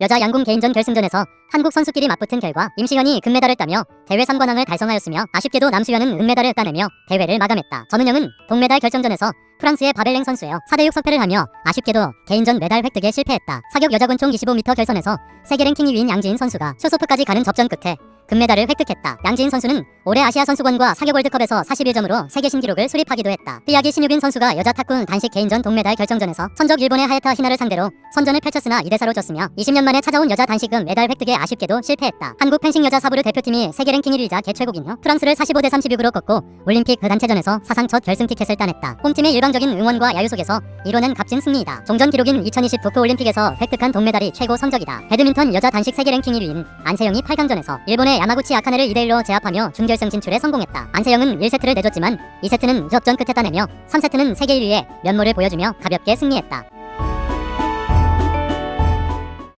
여자 양궁 개인전 결승전에서 한국 선수끼리 맞붙은 결과 임시현이 금메달을 따며 대회 3관왕을 달성하였으며 아쉽게도 남수현은 은메달을 따내며 대회를 마감했다. 전은영은 동메달 결정전에서 프랑스의 바벨랭 선수에 4대6 석패를 하며 아쉽게도 개인전 메달 획득에 실패했다. 사격 여자 권총 25m 결선에서 세계 랭킹 2위인 양지인 선수가 쇼소프까지 가는 접전 끝에 금메달을 획득했다. 양지인 선수는 올해 아시아 선수권과 사격 월드컵에서 41점으로 세계 신기록을 수립하기도 했다. 삐약이 신유빈 선수가 여자 탁구 단식 개인전 동메달 결정전에서 선적 일본의 하야타 히나를 상대로 선전을 펼쳤으나 2대4로 졌으며 20년 만에 찾아온 여자 단식금 메달 획득에 아쉽게도 실패했다. 한국 펜싱 여자 사부르 대표팀이 세계 랭킹 1위이자 개최국인 프랑스를 45대 36으로 꺾고 올림픽 그 단체전에서 사상 첫 결승 티켓을 따냈다. 홈팀의 일 방적인 응원과 야유 속에서 이뤄낸 값진 승리이다. 종전 기록인 2020 도쿄 올림픽에서 획득한 동메달이 최고 성적이다. 배드민턴 여자 단식 세계 랭킹 1위인 안세영이 8강전에서 일본의 야마구치 아카네를 2대1로 제압하며 준결승 진출에 성공했다. 안세영은 1세트를 내줬지만 2세트는 무접전 끝에 따내며 3세트는 세계 1위의 면모를 보여주며 가볍게 승리했다.